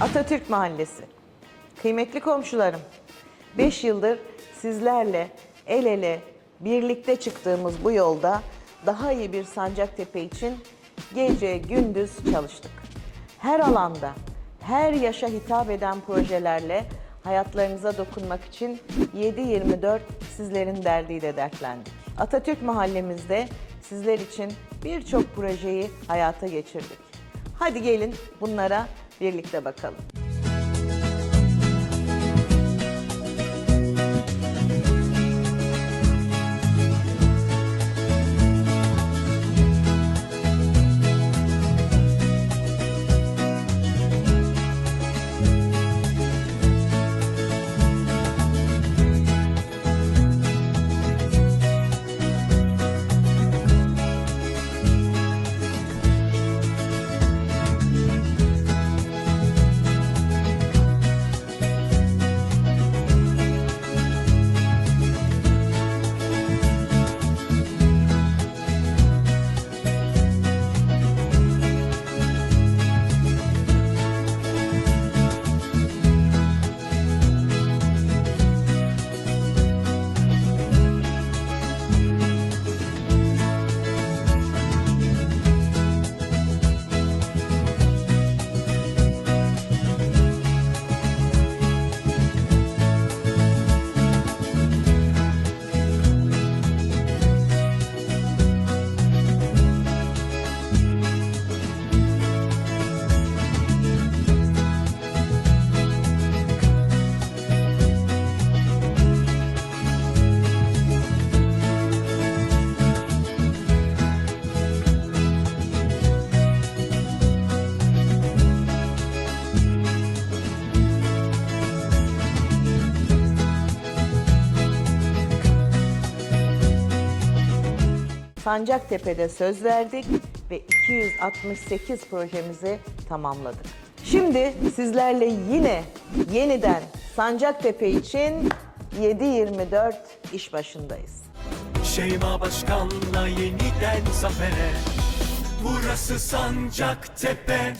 Atatürk Mahallesi. Kıymetli komşularım, 5 yıldır sizlerle el ele birlikte çıktığımız bu yolda daha iyi bir Sancaktepe için gece gündüz çalıştık. Her alanda, her yaşa hitap eden projelerle hayatlarınıza dokunmak için 7-24 sizlerin derdiyle dertlendik. Atatürk Mahallemizde sizler için birçok projeyi hayata geçirdik. Hadi gelin bunlara birlikte bakalım. Sancaktepe'de söz verdik ve 268 projemizi tamamladık. Şimdi sizlerle yine yeniden Sancaktepe için 7-24 iş başındayız. Şeyma Başkan'la yeniden zafere Burası Sancaktepe